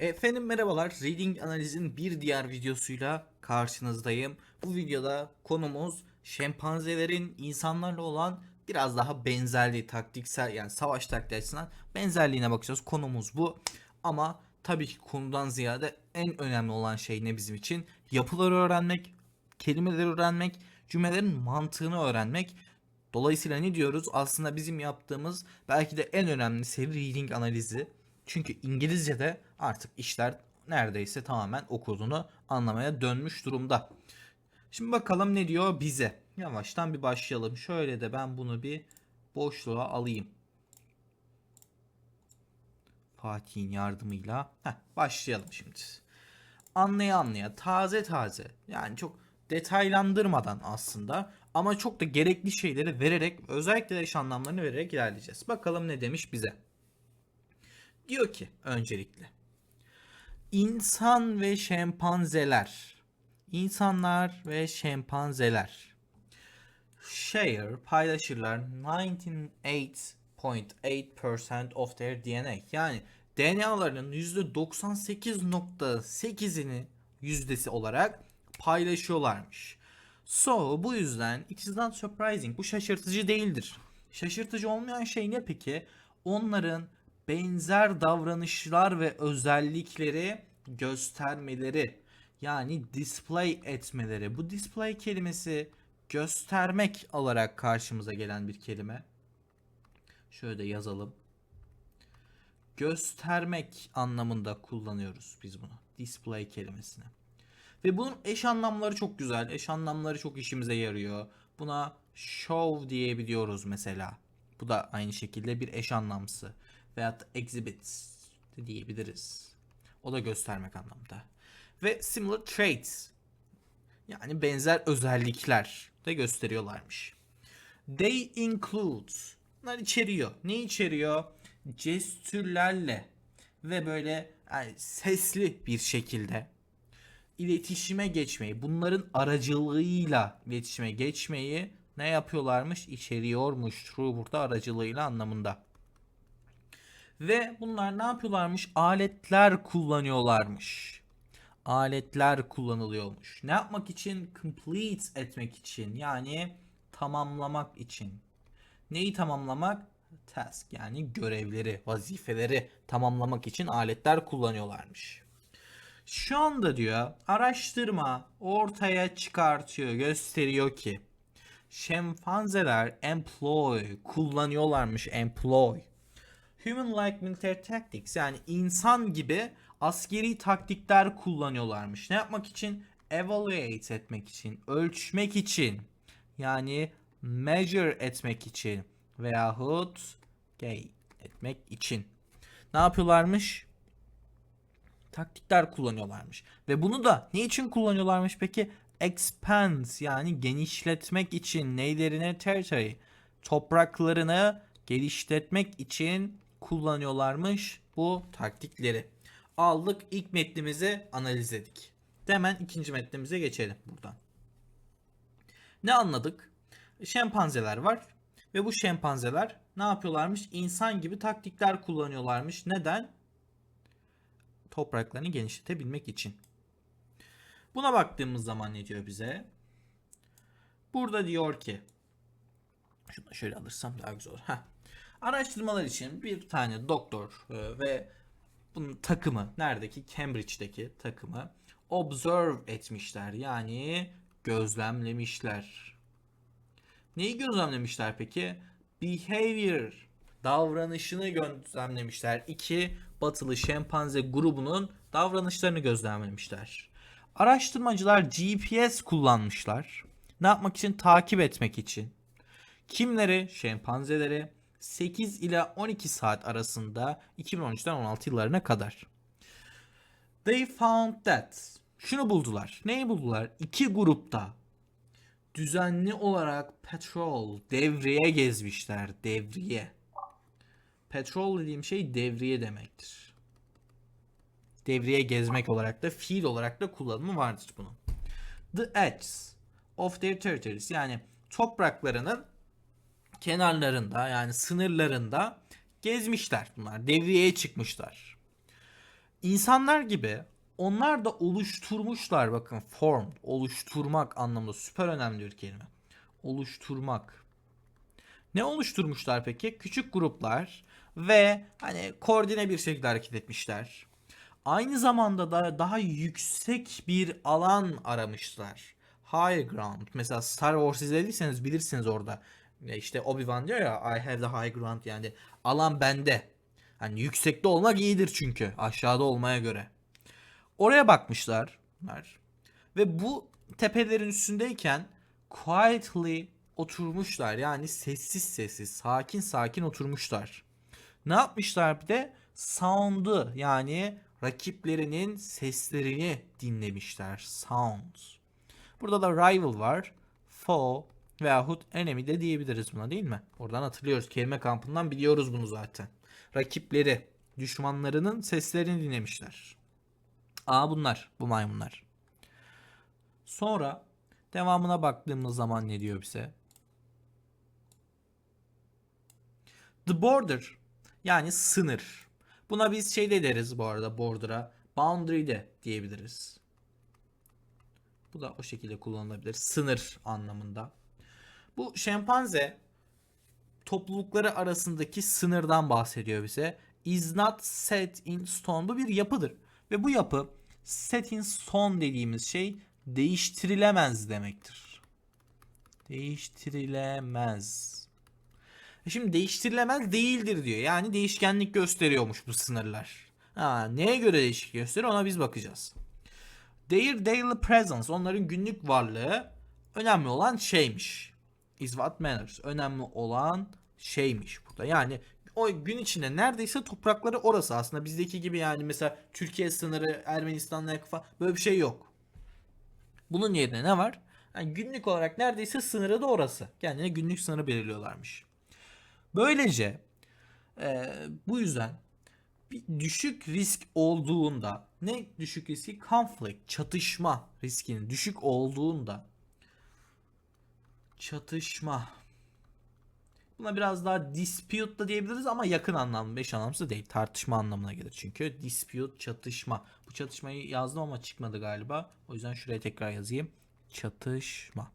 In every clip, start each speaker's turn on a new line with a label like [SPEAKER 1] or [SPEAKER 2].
[SPEAKER 1] Efendim merhabalar. Reading analizin bir diğer videosuyla karşınızdayım. Bu videoda konumuz şempanzelerin insanlarla olan biraz daha benzerliği taktiksel yani savaş taktiği açısından benzerliğine bakacağız. Konumuz bu. Ama tabii ki konudan ziyade en önemli olan şey ne bizim için? Yapıları öğrenmek, kelimeleri öğrenmek, cümlelerin mantığını öğrenmek. Dolayısıyla ne diyoruz? Aslında bizim yaptığımız belki de en önemlisi reading analizi. Çünkü İngilizce'de artık işler neredeyse tamamen okuduğunu anlamaya dönmüş durumda. Şimdi bakalım ne diyor bize. Yavaştan bir başlayalım. Şöyle de ben bunu bir boşluğa alayım. Fatih'in yardımıyla. Heh, başlayalım şimdi. Anlaya anlaya taze taze yani çok detaylandırmadan aslında ama çok da gerekli şeyleri vererek özellikle eş anlamlarını vererek ilerleyeceğiz. Bakalım ne demiş bize. Diyor ki öncelikle insan ve şempanzeler insanlar ve şempanzeler share paylaşırlar 98.8% of their DNA yani DNA'larının %98.8'ini yüzdesi olarak paylaşıyorlarmış. So bu yüzden it is not surprising. Bu şaşırtıcı değildir. Şaşırtıcı olmayan şey ne peki? Onların benzer davranışlar ve özellikleri göstermeleri. Yani display etmeleri. Bu display kelimesi göstermek olarak karşımıza gelen bir kelime. Şöyle yazalım. Göstermek anlamında kullanıyoruz biz bunu. Display kelimesini. Ve bunun eş anlamları çok güzel. Eş anlamları çok işimize yarıyor. Buna show diyebiliyoruz mesela. Bu da aynı şekilde bir eş anlamsı. Veyahut exhibits de diyebiliriz. O da göstermek anlamda. Ve similar traits yani benzer özellikler de gösteriyorlarmış. They include bunlar içeriyor. Ne içeriyor? Jestürlerle ve böyle yani sesli bir şekilde iletişime geçmeyi, bunların aracılığıyla iletişime geçmeyi ne yapıyorlarmış? İçeriyormuş. True burada aracılığıyla anlamında. Ve bunlar ne yapıyorlarmış? Aletler kullanıyorlarmış. Aletler kullanılıyormuş. Ne yapmak için? Complete etmek için. Yani tamamlamak için. Neyi tamamlamak? Task yani görevleri, vazifeleri tamamlamak için aletler kullanıyorlarmış. Şu anda diyor araştırma ortaya çıkartıyor, gösteriyor ki şempanzeler employ kullanıyorlarmış employ. Human like military tactics yani insan gibi askeri taktikler kullanıyorlarmış. Ne yapmak için? Evaluate etmek için, ölçmek için. Yani measure etmek için veyahut gay etmek için. Ne yapıyorlarmış? taktikler kullanıyorlarmış. Ve bunu da ne için kullanıyorlarmış peki? Expand yani genişletmek için neylerine territory topraklarını geliştirmek için kullanıyorlarmış bu taktikleri. Aldık ilk metnimizi analiz ettik. Hemen ikinci metnimize geçelim buradan. Ne anladık? Şempanzeler var ve bu şempanzeler ne yapıyorlarmış? İnsan gibi taktikler kullanıyorlarmış. Neden? topraklarını genişletebilmek için. Buna baktığımız zaman ne diyor bize? Burada diyor ki şunu şöyle alırsam daha güzel olur. Heh. Araştırmalar için bir tane doktor e, ve bunun takımı neredeki Cambridge'deki takımı observe etmişler. Yani gözlemlemişler. Neyi gözlemlemişler peki? Behavior davranışını gözlemlemişler. İki batılı şempanze grubunun davranışlarını gözlemlemişler. Araştırmacılar GPS kullanmışlar. Ne yapmak için? Takip etmek için. Kimleri? Şempanzeleri 8 ila 12 saat arasında 2013'ten 16 yıllarına kadar. They found that. Şunu buldular. Neyi buldular? İki grupta düzenli olarak patrol, devriye gezmişler. Devriye. Petrol dediğim şey devriye demektir. Devriye gezmek olarak da fiil olarak da kullanımı vardır bunun. The edges of their territories yani topraklarının kenarlarında yani sınırlarında gezmişler bunlar. Devriyeye çıkmışlar. İnsanlar gibi onlar da oluşturmuşlar bakın form oluşturmak anlamında süper önemli bir kelime. Oluşturmak. Ne oluşturmuşlar peki? Küçük gruplar ve hani koordine bir şekilde hareket etmişler. Aynı zamanda da daha yüksek bir alan aramışlar. High ground. Mesela Star Wars izlediyseniz bilirsiniz orada. İşte Obi-Wan diyor ya I have the high ground yani alan bende. Hani yüksekte olmak iyidir çünkü aşağıda olmaya göre. Oraya bakmışlar. Ve bu tepelerin üstündeyken quietly oturmuşlar. Yani sessiz sessiz, sakin sakin oturmuşlar. Ne yapmışlar bir de? Sound'u yani rakiplerinin seslerini dinlemişler. Sounds. Burada da rival var. Foe veyahut enemy de diyebiliriz buna değil mi? Oradan hatırlıyoruz. Kelime kampından biliyoruz bunu zaten. Rakipleri, düşmanlarının seslerini dinlemişler. Aa bunlar, bu maymunlar. Sonra devamına baktığımız zaman ne diyor bize? The border yani sınır. Buna biz şey de deriz bu arada border'a. Boundary de diyebiliriz. Bu da o şekilde kullanılabilir. Sınır anlamında. Bu şempanze toplulukları arasındaki sınırdan bahsediyor bize. Is not set in stone. Bu bir yapıdır. Ve bu yapı set in stone dediğimiz şey değiştirilemez demektir. Değiştirilemez. E Şimdi değiştirilemez değildir diyor. Yani değişkenlik gösteriyormuş bu sınırlar. Ha, neye göre değişik gösteriyor ona biz bakacağız. Their daily presence onların günlük varlığı önemli olan şeymiş. Is what matters. Önemli olan şeymiş burada. Yani o gün içinde neredeyse toprakları orası aslında bizdeki gibi yani mesela Türkiye sınırı Ermenistan'la yakın falan böyle bir şey yok. Bunun yerine ne var? Yani günlük olarak neredeyse sınırı da orası. Kendine günlük sınırı belirliyorlarmış. Böylece e, bu yüzden bir düşük risk olduğunda ne düşük riski? Conflict, çatışma riskinin düşük olduğunda çatışma Buna biraz daha dispute da diyebiliriz ama yakın anlamda eş anlamlısı değil. Tartışma anlamına gelir çünkü. Dispute çatışma. Bu çatışmayı yazdım ama çıkmadı galiba. O yüzden şuraya tekrar yazayım. Çatışma.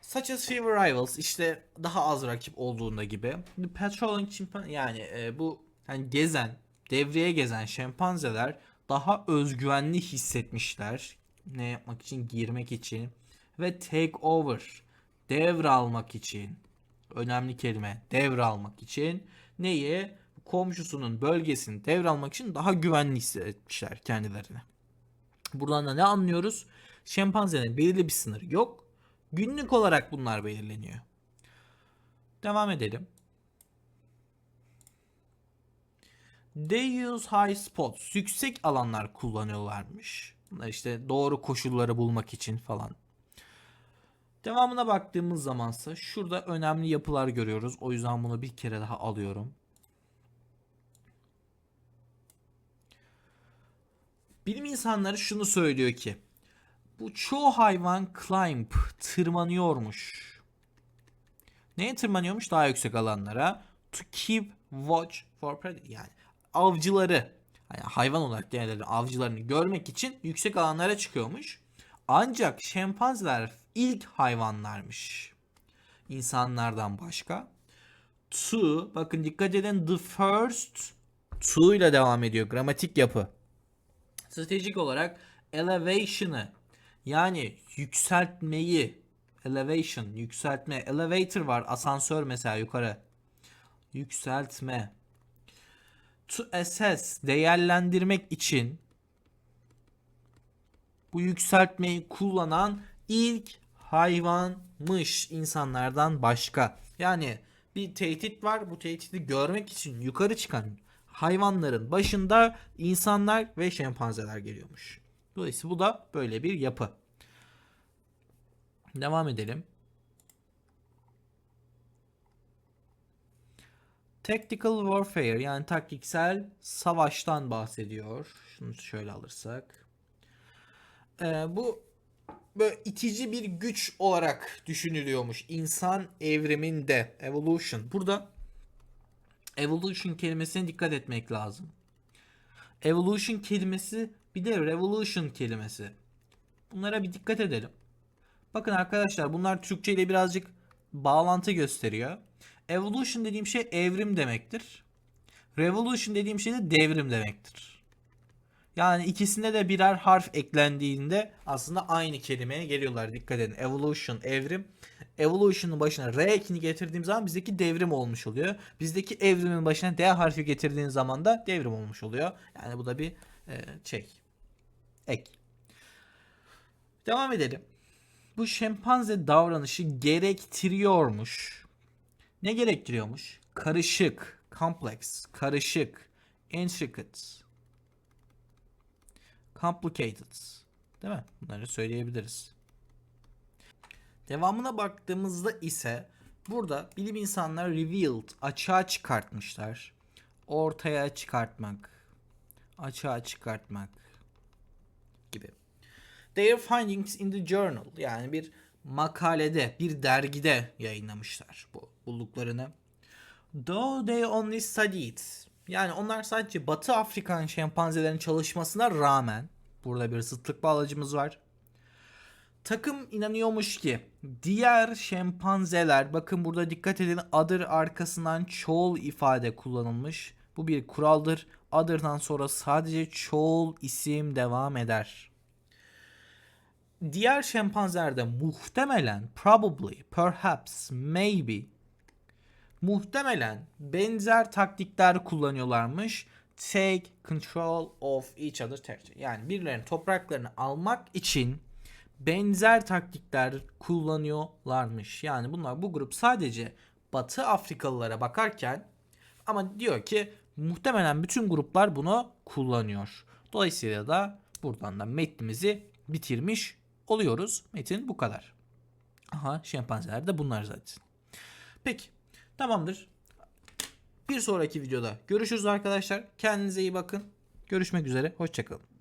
[SPEAKER 1] Such as fewer rivals işte daha az rakip olduğunda gibi. The patrolling chimpan yani e, bu hani gezen, devreye gezen şempanzeler daha özgüvenli hissetmişler. Ne yapmak için? Girmek için ve take over devralmak için önemli kelime devralmak için neyi komşusunun bölgesini devralmak için daha güvenli hissetmişler kendilerini. Buradan da ne anlıyoruz? Şempanzenin belirli bir sınırı yok. Günlük olarak bunlar belirleniyor. Devam edelim. They use high spots. Yüksek alanlar kullanıyorlarmış. Bunlar işte doğru koşulları bulmak için falan. Devamına baktığımız zamansa şurada önemli yapılar görüyoruz. O yüzden bunu bir kere daha alıyorum. Bilim insanları şunu söylüyor ki bu çoğu hayvan climb tırmanıyormuş. Neye tırmanıyormuş? Daha yüksek alanlara. To keep watch for predator. Yani avcıları yani hayvan olarak değerleri avcılarını görmek için yüksek alanlara çıkıyormuş. Ancak şempanzeler ilk hayvanlarmış. İnsanlardan başka. To, bakın dikkat edin the first to ile devam ediyor gramatik yapı. Stratejik olarak elevation'ı yani yükseltmeyi elevation yükseltme elevator var asansör mesela yukarı yükseltme to assess değerlendirmek için bu yükseltmeyi kullanan ilk hayvanmış insanlardan başka. Yani bir tehdit var. Bu tehdidi görmek için yukarı çıkan hayvanların başında insanlar ve şempanzeler geliyormuş. Dolayısıyla bu da böyle bir yapı. Devam edelim. Tactical warfare yani taktiksel savaştan bahsediyor. Şunu şöyle alırsak. Ee, bu böyle itici bir güç olarak düşünülüyormuş insan evriminde evolution. Burada evolution kelimesine dikkat etmek lazım. Evolution kelimesi bir de revolution kelimesi. Bunlara bir dikkat edelim. Bakın arkadaşlar bunlar Türkçe ile birazcık bağlantı gösteriyor. Evolution dediğim şey evrim demektir. Revolution dediğim şey de devrim demektir. Yani ikisinde de birer harf eklendiğinde aslında aynı kelimeye geliyorlar. Dikkat edin. Evolution, evrim. Evolution'un başına R ekini getirdiğim zaman bizdeki devrim olmuş oluyor. Bizdeki evrimin başına D harfi getirdiğin zaman da devrim olmuş oluyor. Yani bu da bir e, şey. Ek. Devam edelim. Bu şempanze davranışı gerektiriyormuş. Ne gerektiriyormuş? Karışık, complex, karışık, intricate, complicated. Değil mi? Bunları söyleyebiliriz. Devamına baktığımızda ise burada bilim insanları revealed, açığa çıkartmışlar. Ortaya çıkartmak, açığa çıkartmak gibi. Their findings in the journal yani bir makalede, bir dergide yayınlamışlar bu bulduklarını. Though they only studied yani onlar sadece Batı Afrikan şempanzelerin çalışmasına rağmen burada bir zıtlık bağlacımız var. Takım inanıyormuş ki diğer şempanzeler bakın burada dikkat edin other arkasından çoğul ifade kullanılmış. Bu bir kuraldır. Other'dan sonra sadece çoğul isim devam eder. Diğer şempanzelerde muhtemelen probably, perhaps, maybe muhtemelen benzer taktikler kullanıyorlarmış. Take control of each other's territory. Yani birilerinin topraklarını almak için benzer taktikler kullanıyorlarmış. Yani bunlar bu grup sadece Batı Afrikalılara bakarken ama diyor ki muhtemelen bütün gruplar bunu kullanıyor. Dolayısıyla da buradan da metnimizi bitirmiş oluyoruz. Metin bu kadar. Aha şempanzeler de bunlar zaten. Peki tamamdır. Bir sonraki videoda görüşürüz arkadaşlar. Kendinize iyi bakın. Görüşmek üzere. Hoşçakalın.